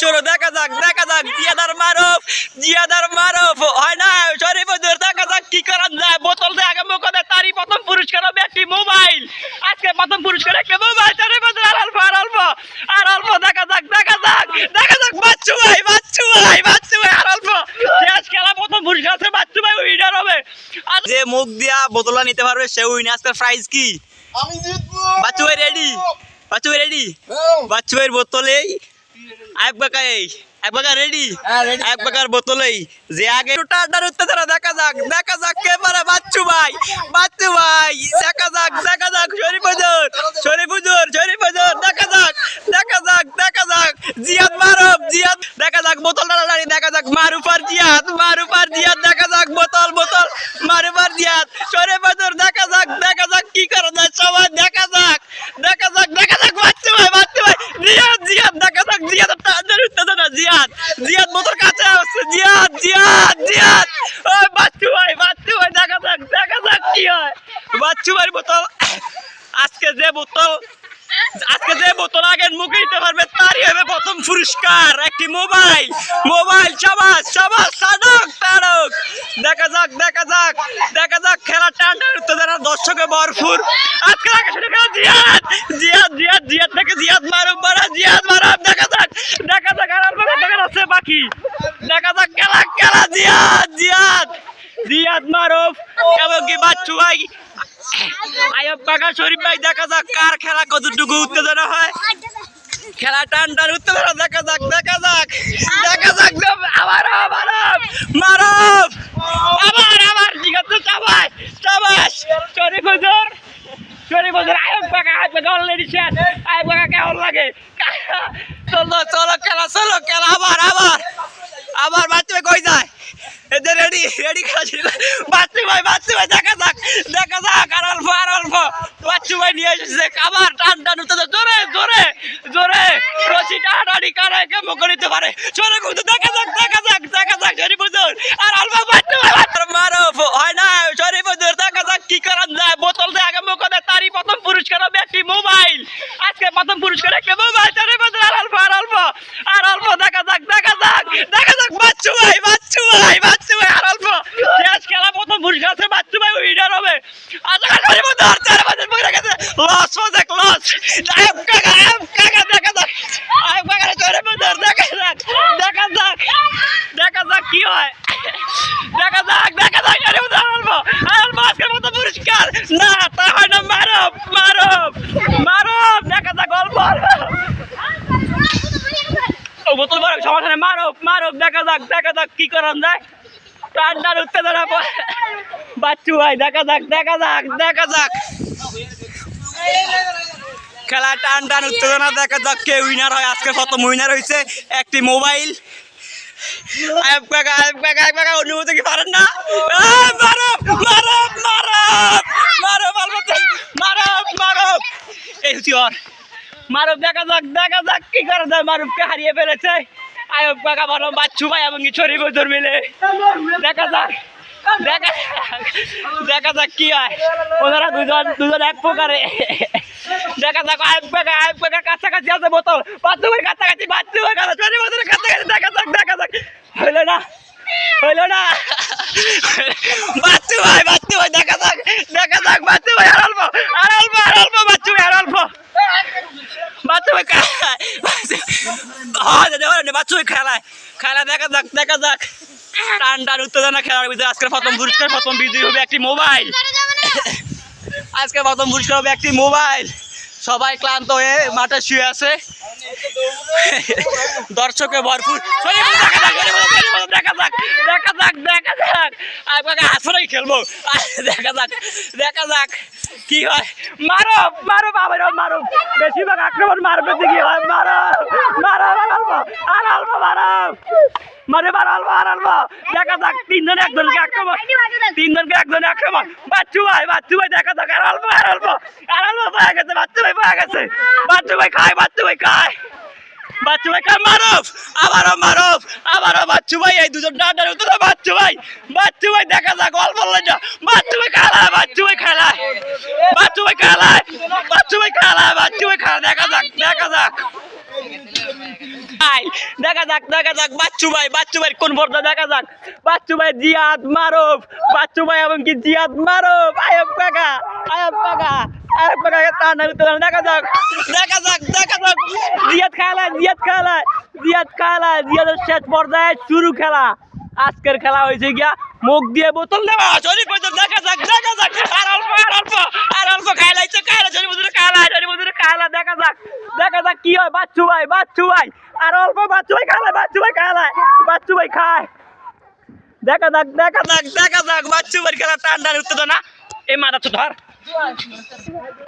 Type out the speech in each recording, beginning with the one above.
সরো দেখা যাক দেখা যাক জিয়াদার মারফ জিয়াদার মারফ। হয় না শরীফ দেখা যাক কি করার যায়। বোতল দিয়ে আগে মুখ দেয় তারই প্রথম পুরস্কার হবে একটি মোবাইল। আজকে প্রথম পুরস্কার একটা মোবাইল। শরীফ আর অল্প আর অল্প আর অল্প দেখা যাক দেখা যাক দেখা যাক বাচ্চু ভাই বাচ্চু ভাই বাচ্চু ভাই আর অল্প। শেষ খেলা প্রথম পুরস্কার আছে বাচ্চু ভাই উইনার হবে। আর যে মুখ দিয়া বোতলটা নিতে পারবে সে উইনার আজকের প্রাইজ কি? আমি জিতবো। বাচ্চু ভাই রেডি বাচ্চু ভাই রেডি হ্যাঁ। বাচ্চু ভাইয়ের বোতলেই এক বাকা এই এক বাকা রেডি হ্যাঁ, এক বাকার বোতলেই যে আগে টাটার উত্তেজনা দেখা যাক দেখা যাক কে পারে বাচ্চু ভাই বাচ্চু ভাই দেখা যাক দেখা যাক শরীফ হুজুর শরীফ হুজুর শরীফ হুজুর দেখা যাক দেখা যাক দেখা যাক জিয়াদ মারুফ জিয়াদ দেখা যাক বোতল টানাটানি দেখা যাক মারুফ আর জিয়াদ মারুফ আর জিয়াদ দেখা যাক বোতল বোতল মারুফ আর জিয়াদ শরীফ হুজুর দেখা যাক দেখা যাক কি করে যায় সবাই দেখা যাক দেখা যাক দেখা যাক বাচ্চু ভাই বাচ্চু ভাই জিয়াদ জিয়াদ জিয়াদ টানার উত্তেজনা জিয়াদ। জিয়াদ বোতল কাছে আসছে ভাই, বাচ্চু ভাই, দেখা যাক দেখা যাক কি হয়। বাচ্চু ভাই বোতল, আজকে যে বোতল, আজকে যে বোতল আগের মুখে দিতে পারবে পুরস্কার, একটি মোবাইল। মোবাইল, সবাস সবাস, সাধক, তারক। দেখা যাক দেখা যাক দেখা যাক খেলা টান্ডার উত্তেজনা দর্শকে ভরপুর। আজকে জিয়াদ জিয়াদ জিয়াদ জিয়াদ থেকে জিয়াদ মারুক, মারা, জিয়াদ মারাম দেখা যাক দেখা যাক, আর অল্প আছে বাকি। দেখা যাক, খেলা খেলা, জিয়াদ জিয়াদ জিয়াদ মারুফ এবং কি বাচ্চু ভাই? আয়ব বাগা শরীফ ভাই, দেখা যাক কার খেলা কতটুকু উত্তেজনা হয়। খেলা টান টান উত্তেজনা দেখা যাক দেখা যাক দেখা যাক আবার আবার মারব। আবার আবার ঠিক আছে চাবাস চাবাস। শরীফ হুজুর শরীফ হুজুর, আয়ব বাগা আয়ব বাগা অলরেডি শেষ। আয়ব বাগা কেমন লাগে? চলো চলো, খেলা চলো, খেলা, আবার আবার। আবার বাচ্চা কই যায়? এদের রেডি রেডি খেলা। বাচ্চু ভাই বাচ্চু ভাই, দেখা যাক দেখা যাক, আর অল্প আর অল্প। বাচ্চু নিয়ে এসেছে খাবার টান টান উঠতে জোরে জোরে জোরে। রশি টানাটানি কারে কেমন করে? দিতে পারে জোরে কিন্তু দেখা যাক দেখা যাক দেখা যাক শরীফ হুজুর আর অল্প বাচ্চু ভাই বাচ্চু মারো হয় না শরীফ হুজুর দেখা যাক কি করার যায় বোতল দিয়ে আগে মুখ দেয় তারই প্রথম পুরস্কার হবে একটি মোবাইল আজকে প্রথম পুরস্কার একটা মোবাইল শরীফ হুজুর আর অল্প আর অল্প আর অল্প দেখা যাক দেখা যাক দেখা যাক বাচ্চু ভাই বাচ্চু ভাই বাচ্চু ভাই আর অল্প শেষ খেলা প্রথম পুরস্কার আছে বাচ্চু ভাই উইনার হবে আচ্ছা শরীফ হুজুর চার বছর পরে গেছে লস দেখ লস আয়ব কাকা আয়ব কাকা দেখা যাক আয়ব কাকা শরীফ হুজুর দেখা যাক দেখা যাক দেখা যাক কি হয় দেখা যাক দেখা যাক শরীফ হুজুর আর অল্প আর অল্প আজকের মতো না তা হয় না মারব মারব মারব। দেখা যাক ও বোতল মারো সমস্যা নেই মারো মারো দেখা যাক দেখা যাক কি করান যায়। ঠান্ডার উত্তেজনা বাচ্চু ভাই দেখা যাক দেখা যাক দেখা যাক। খেলা টান টান উত্তেজনা দেখা যাক কে উইনার হয়। আজকে প্রথম উইনার হয়েছে একটি মোবাইল অনুমতি কি পারেন না? আহ, মারো মারো মারো মারো এই হচ্ছে মারুফ দেখা যাক দেখা যাক কি করে যায়। মারুফকে হারিয়ে ফেলেছে। আয়ব কাকা বলো বাচ্চু ভাই এবং ছড়ি বছর মিলে। দেখা যাক, দেখা দেখা যাক কি হয়। ওনারা দুজন দুজন এক প্রকারে। দেখা যাক আয়ব কাকা আয়ব কাকা কাছাকাছি আছে বোতল। বাচ্চু ভাই কাছাকাছি বাচ্চু ভাই কাছাকাছি। দেখা যাক দেখা যাক। হইল না? হইল না বাচ্চু ভাই বাচ্চু ভাই দেখা যাক দেখা যাক বাচ্চু ভাই আর অল্প আর অল্প আর অল্প বাচ্চু ভাই আর অল্প বাচ্চা ভাই হ্যাঁ দাদা ভাই খেলায় খেলা দেখা যাক দেখা যাক টান টান উত্তেজনা খেলার ভিতরে আজকে প্রথম পুরস্কার প্রথম বিজয়ী হবে একটি মোবাইল আজকে প্রথম পুরস্কার হবে একটি মোবাইল সবাই ক্লান্ত হয়ে মাঠে শুয়ে আছে দর্শকে ভরপুর দেখা যাক। আপনাকে আসলেই খেলব। দেখা যাক দেখা যাক কি হয়। মারো মারো বাবা মারো। বেশিরভাগ আক্রমণ মারবে কি হয়। মারো মারো, আর অল্প মারো। মারে, মারো অল্প আর অল্প দেখা যাক, তিনজন, একজনকে আক্রমণ, তিনজনকে একজনে আক্রমণ। বাচ্চু ভাই বাচ্চু ভাই, দেখা যাক, আর অল্প আর অল্প আর অল্প পাওয়া গেছে, বাচ্চু ভাই পাওয়া গেছে। বাচ্চু ভাই খায়, বাচ্চু ভাই খায়। বাচ্চু ভাই মারফ, আবারও মারফ, আবারও বাচ্চু ভাই এই দুজন ডান্ডার উত্তর বাচ্চু ভাই বাচ্চু ভাই দেখা যাক, অল্প না বাচ্চু ভাই খেলায় বাচ্চু ভাই খেলায় বাচ্চু ভাই খেলায় বাচ্চু ভাই খেলায় বাচ্চু ভাই খেলা দেখা যাক দেখা যাক। ভাই, দেখা যাক দেখা যাক, বাচ্চু ভাই বাচ্চু ভাই, কোন পর্দা দেখা যাক। বাচ্চু ভাই, জিয়াদ মারব বাচ্চু ভাই এবং কি জিয়াদ মারব আয়ব কাকা আয়ব কাকা আয়ব কাকা তা না দেখা যাক দেখা যাক দেখা যাক। জিয়াদ খেলা জিয়াদ খেলা জিয়াদ খেলা জিয়াদের শেষ পর্যায়ে শুরু খেলা। আজকের খেলা হয়েছে গিয়া মুখ দিয়ে বোতল দেওয়া। শরীর পর্যন্ত দেখা যাক দেখা যাক। আর অল্প আর অল্প আর অল্প খাইলাইছে খাইলা শরীর পর্যন্ত খাইলা শরীর পর্যন্ত খাইলা দেখা যাক দেখা যাক কি হয়। বাচ্চু ভাই বাচ্চু ভাই, আর অল্প বাচ্চু ভাই খাইলা বাচ্চু ভাই খাইলায় বাচ্চু ভাই খায়। দেখা যাক দেখা যাক দেখা যাক, বাচ্চু ভাই খেলা টান টান উত্তেজনা। এই মাথা তো ধর।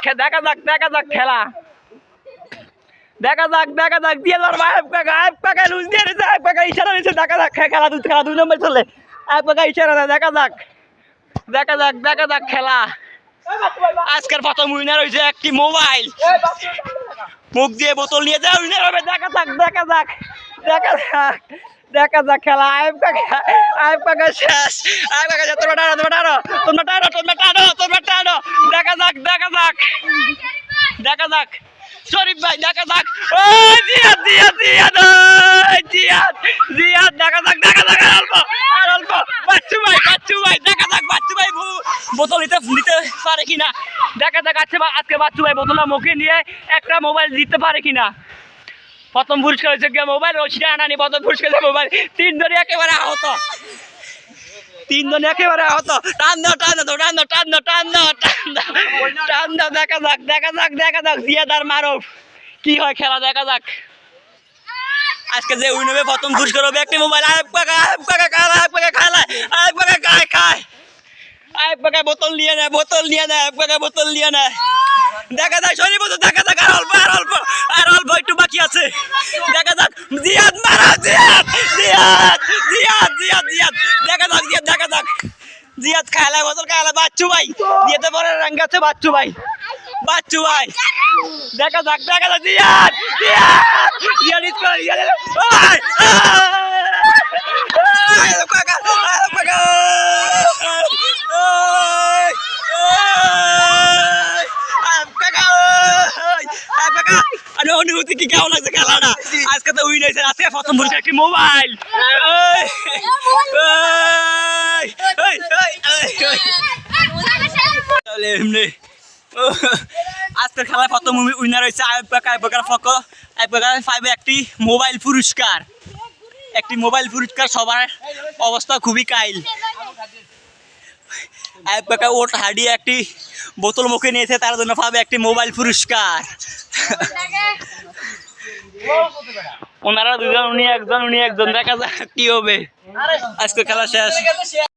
খে- দেখা যাক দেখা যাক খেলা। দেখা যাক দেখা যাক দিয়ে ভাই আইব কাকা আইব কাকা লুজ দিয়ে দিছে আইব কাকা ইশারা দিছে দেখা যাক খেলা দুই খেলা দুই নম্বর চলে আইব কাকা ইশারা দেয় দেখা যাক দেখা যাক দেখা যাক খেলা আজকের প্রথম উইনার হয়েছে একটি মোবাইল মুখ দিয়ে বোতল নিয়ে যায় উইনার হবে দেখা যাক দেখা যাক দেখা যাক দেখা যাক খেলা আইব কাকা আইব কাকা শেষ আইব কাকা তোমরা টানো তোমরা টানো তোমরা টানো তোমরা টানো তোমরা টানো দেখা যাক দেখা যাক দেখা যাক শরীফ ভাই, দেখা যাক। ও, জিয়াদ জিয়াদ জিয়াদ জিয়াদ জিয়াদ, দেখা যাক, দেখা আর অল্প আর অল্প। বাচ্চু ভাই বাচ্চু ভাই, দেখা যাক, বাচ্চু ভাই বোতল নিতে নিতে পারে কিনা। দেখা যাক, আজকে বা- আজকে বাচ্চু ভাই বোতলটা মুখে নিয়ে একটা মোবাইল দিতে পারে কিনা। প্রথম পুরস্কার গিয়ে মোবাইল, রশিদা আনানি প্রথম পুরস্কার মোবাইল। তিন ধরে একেবারে আহত। তিনজন একেবারে আহত। টান দাও টান দাও টান দাও টান দাও টান দাও টান দাও, টান দেখা যাক দেখা যাক দেখা যাক, জিয়াদার মারুফ। কি হয় খেলা, দেখা যাক। আজকে যে উইন হবে প্রথম পুরস্কার হবে একটি মোবাইল আয়েব কাকা আয়েব কাকা খালা আয়েব কাকা খালা আয়েব কাকা খায় খায় আয়েব কাকা বোতল নিয়ে নেয়, বোতল নিয়ে নেয় আয়েব কাকা বোতল নিয়ে নেয়। দেখা যাক, শরীর মতো, দেখা যাক, আর অল্প আর অল্প আর অল্প একটু বাকি আছে। দেখা যাক, জিয়াদ মারা জিয়াদ জিয়াদ জিয়াদ জিয়াদ জিয়াদ। দেখা যাক খায়লা বোতল খায়লা বাচ্চু ভাই। জিয়াতে পরে রাঙ্গাছে বাচ্চু ভাই। বাচ্চু ভাই। দেখা যাক দেখা যাক জিয়াদ জিয়াদ। জিয়াদ ইস করে জিয়াদ ওই ওই কাকা ওই কাকা ওই ওই কাকা ওই কাকা আরে অনুভূতি কি কেমন লাগছে খেলাটা? আজকে তো উইন হয়েছে আজকে প্রথম পুরস্কার একটি মোবাইল ওই ওই ওই ওই ওই এমনি। আজকের খেলায় প্রথম উইনার হয়েছে আয়ব কাকার ফক কাকা পাইবে একটি মোবাইল পুরস্কার। একটি মোবাইল পুরস্কার, সবার অবস্থা খুবই কাইল। কাকা ওট হারিয়ে একটি বোতল মুখে নিয়েছে, তার জন্য পাবে একটি মোবাইল পুরস্কার। ওনারা দুজন, উনি একজন উনি একজন। দেখা যাক কি হবে। আজকে খেলা শেষ।